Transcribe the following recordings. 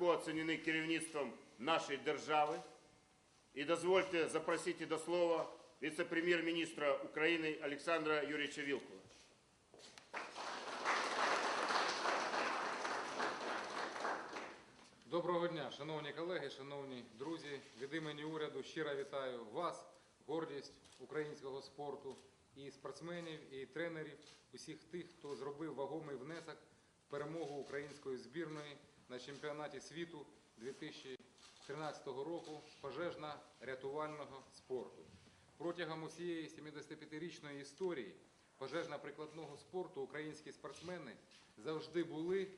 високо оцінені керівництвом нашої держави. І дозвольте запросити до слова віце-прем'єр-міністра України Олександра Юрійовича Вілкова. Доброго дня, шановні колеги, шановні друзі. Від імені уряду щиро вітаю вас, гордість українського спорту, і спортсменів, і тренерів, усіх тих, хто зробив вагомий внесок в перемогу української збірної на чемпіонаті світу 2013 року пожежно-рятувального спорту. Протягом усієї 75-річної історії пожежно-прикладного спорту українські спортсмени завжди були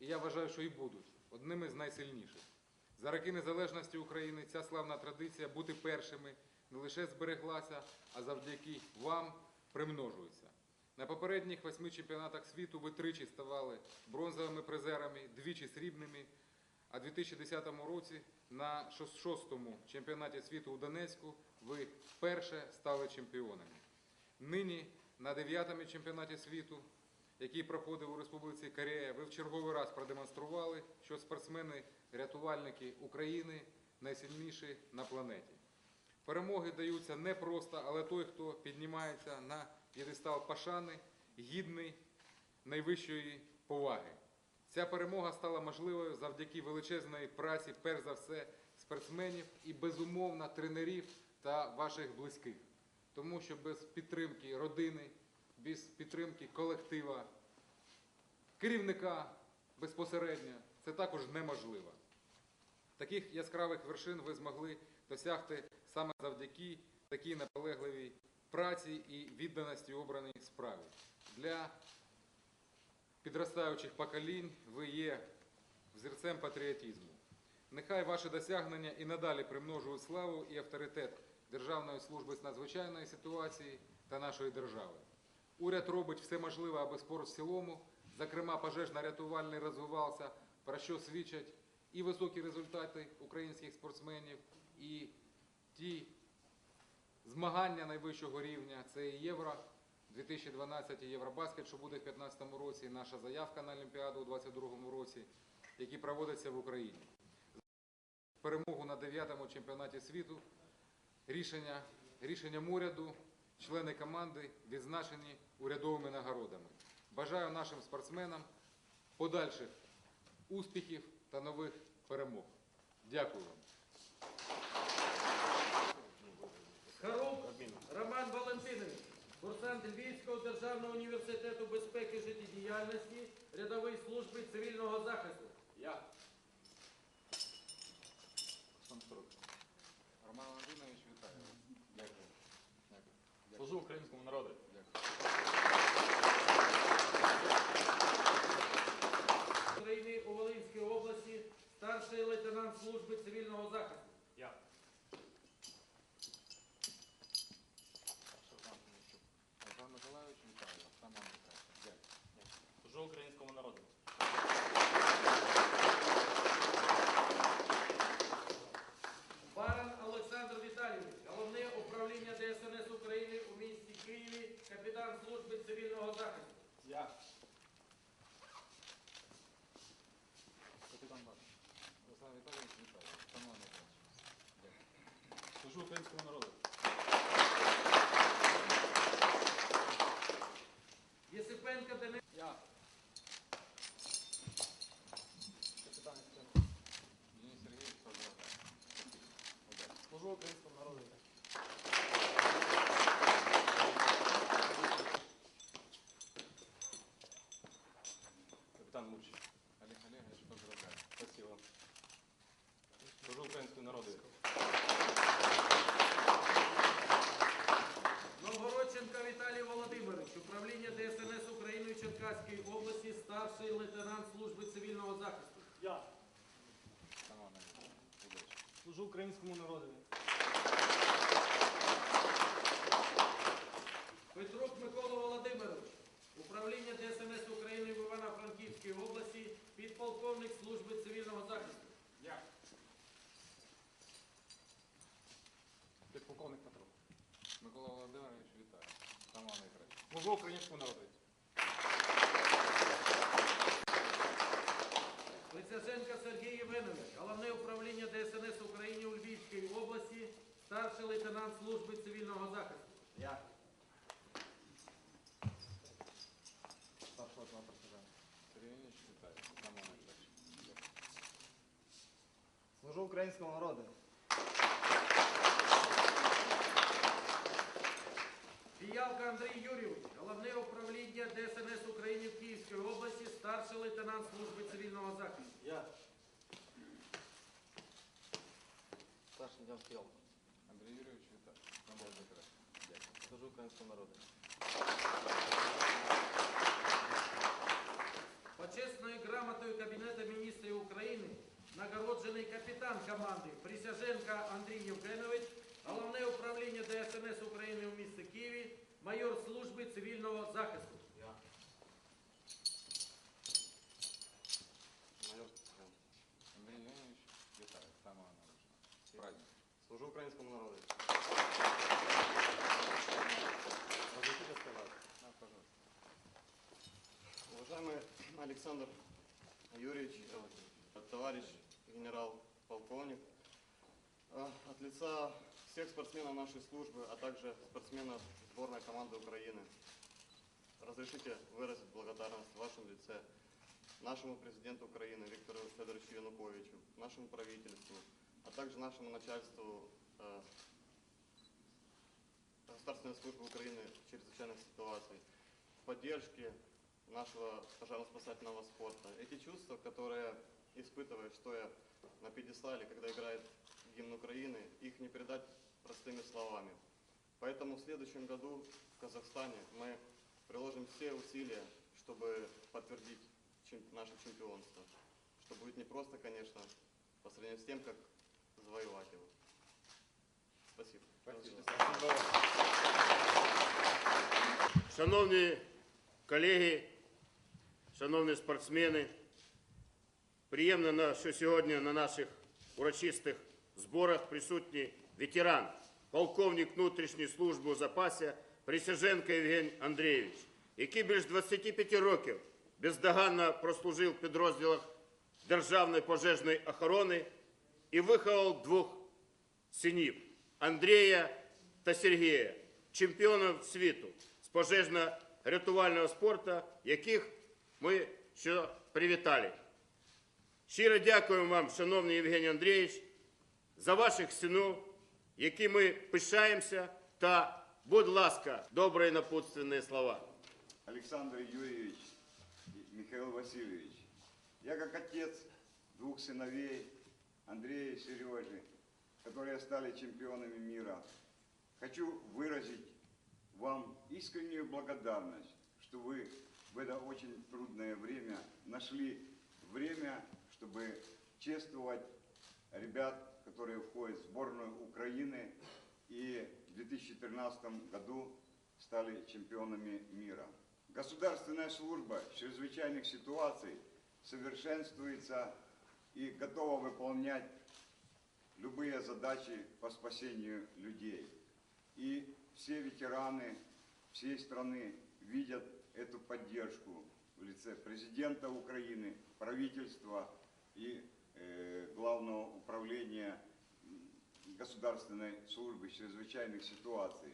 і я вважаю, що і будуть одними з найсильніших. За роки незалежності України ця славна традиція бути першими не лише збереглася, а завдяки вам примножується. На попередніх восьми чемпіонатах світу ви тричі ставали бронзовими призерами, двічі срібними, а у 2010 році на шостому чемпіонаті світу у Донецьку ви вперше стали чемпіонами. Нині на дев'ятому чемпіонаті світу який проходив у Республіці Корея, ви в черговий раз продемонстрували, що спортсмени-рятувальники України найсильніші на планеті. Перемоги даються не просто, але той, хто піднімається на п'єдестал пашани, гідний найвищої поваги. Ця перемога стала можливою завдяки величезної праці, перш за все, спортсменів і безумовно тренерів та ваших близьких. Тому що без підтримки родини, без підтримки колектива, керівника безпосередньо, це також неможливо. Таких яскравих вершин ви змогли досягти саме завдяки такій наполегливій праці і відданості обраній справі. Для підростаючих поколінь ви є взірцем патріотизму. Нехай ваші досягнення і надалі примножують славу і авторитет Державної служби з надзвичайної ситуації та нашої держави. Уряд робить все можливе, аби спорт в цілому, зокрема пожежно-рятувальний, розвивався, про що свідчать і високі результати українських спортсменів, і ті змагання найвищого рівня. Це і Євро 2012 і Євробаскет, що буде в 2015 році, і наша заявка на Олімпіаду у 2022 році, які проводяться в Україні. Перемогу на 9-му чемпіонаті світу рішення, рішенням уряду, члени команди відзначені урядовими нагородами. Бажаю нашим спортсменам подальших успіхів та нових перемог. Дякую вам. Курсант Львівського державного університету безпеки життєдіяльності, рядовий служби цивільного захисту. Я. Роман Володимирович, вітаю. Дякую. Дякую. Служу українському народу. Дякую. України у Волинській області, старший лейтенант служби цивільного захисту. Я. Олександр Миколаївич, вітаю вас. Там вам вітаю. Дякую. Служу українському народу. Баран Олександр Віталійович, головне управління ДСНС України у місті Києві, капітан служби цивільного захисту. Я. Капітан Бак. Олександр Віталійович, вітаю вас. Там вам вітаю. Дякую. Служу українському народу. Єсипенко Денис. Я. Денис Сергійович, поздравляю. Служу українському народу. Капітан Мурчик. Олег Олегович, поздравляю. Спасибо. Служу українському народу. Новгородченко Віталій Володимирович, управління ДСНС України в Черкаській області, старший лейтенант служби цивільного захисту. Я. Служу українському народу. Петрук Микола Володимирович, управління ДСНС України в Івано-Франківській області, підполковник служби цивільного захисту. Дякую. Підполковник Петрук. Микола Володимирович, вітаю. Сама найкраще. Можу українську народити. Лицяженка Сергій Євгенович, головне управління ДСНС України у Львівській області, старший лейтенант служби цивільного захисту. Дякую. Служу українському народу. Фіялка Андрій Юрійович, головне управління ДСНС України в Київській області, старший лейтенант служби цивільного захисту. Я. Старший Фіалко. Андрій Юрійович, вітаю. Дякую. Служу українському народу. майор служби цивільного захисту. Майор Андрій Євгенович, вітаю. Тама Івановична. З праздником. Служу українському народу. Разрешите сказать? Да, пожалуйста. Уважаемый Александр Юрьевич, э, товарищ генерал-полковник, э, от лица всех спортсменов нашей службы, а также спортсменов сборной команды Украины, разрешите выразить благодарность в вашем лице нашему президенту Украины Виктору Федоровичу Януковичу, нашему правительству, а также нашему начальству э, Государственной службы Украины в чрезвычайных ситуациях, в поддержке нашего пожарно-спасательного спорта. Эти чувства, которые испытываешь, стоя на пьедестале, когда играет гимн Украины, их не передать простыми словами. Поэтому в следующем году в Казахстане мы приложим все усилия, чтобы подтвердить чем- наше чемпионство. Что будет непросто, конечно, по сравнению с тем, как завоевать его. Спасибо. Спасибо. Шановні колеги, шановні спортсмени, приємно, на- що сьогодні на наших урочистих зборах присутній ветеран, Полковник внутрішньої служби у запасі Присяженко Євген Андрійович, який більш 25 років бездоганно прослужив в підрозділах Державної пожежної охорони і виховав двох синів Андрія та Сергія, чемпіонів світу з пожежно-рятувального спорту, яких ми ще привітали. Щиро дякуємо вам, шановний Євгеній Андрійович, за ваших синів, які ми пишаємося, та, будь ласка, добрі напутственні слова. Александр Юрьевич и Михаил Васильевич. Я как отец двух сыновей, Андрея и Сережи, которые стали чемпионами мира, хочу выразить вам искреннюю благодарность, что вы в это очень трудное время нашли время, чтобы чествовать ребят, которые входят в сборную Украины и в 2013 году стали чемпионами мира. Государственная служба чрезвычайных ситуаций совершенствуется и готова выполнять любые задачи по спасению людей. И все ветераны всей страны видят эту поддержку в лице президента Украины, правительства и Главного управления Государственной службы чрезвычайных ситуаций.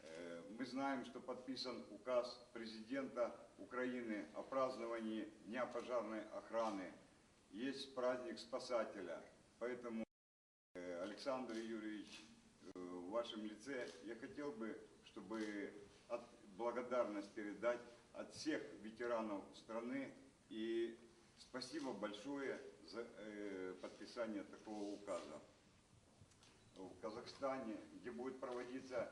Э, Мы знаем, что подписан указ президента Украины о праздновании Дня пожарной охраны. Есть праздник спасателя. Поэтому, э, Александр Юрьевич, э, в вашем лице я хотел бы, чтобы от- благодарность передать от всех ветеранов страны и спасибо большое за э, подписание такого указа в Казахстане, где будет проводиться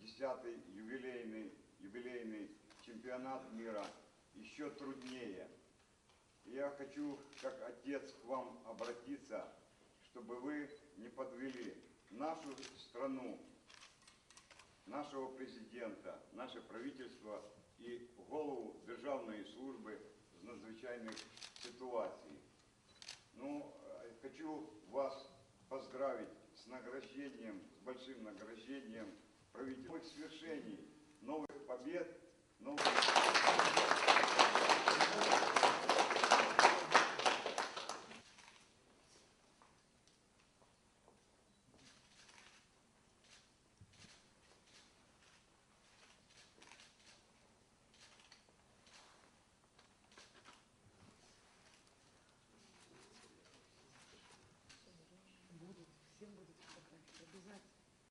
10-й юбилейный, юбилейный чемпионат мира, еще труднее. Я хочу, как отец, к вам обратиться, чтобы вы не подвели нашу страну, нашего президента, наше правительство и голову Державної служби з надзвичайних ситуацій. Ну, э, хочу вас поздравить с награждением, с большим награждением правительственных свершений, новых побед, новых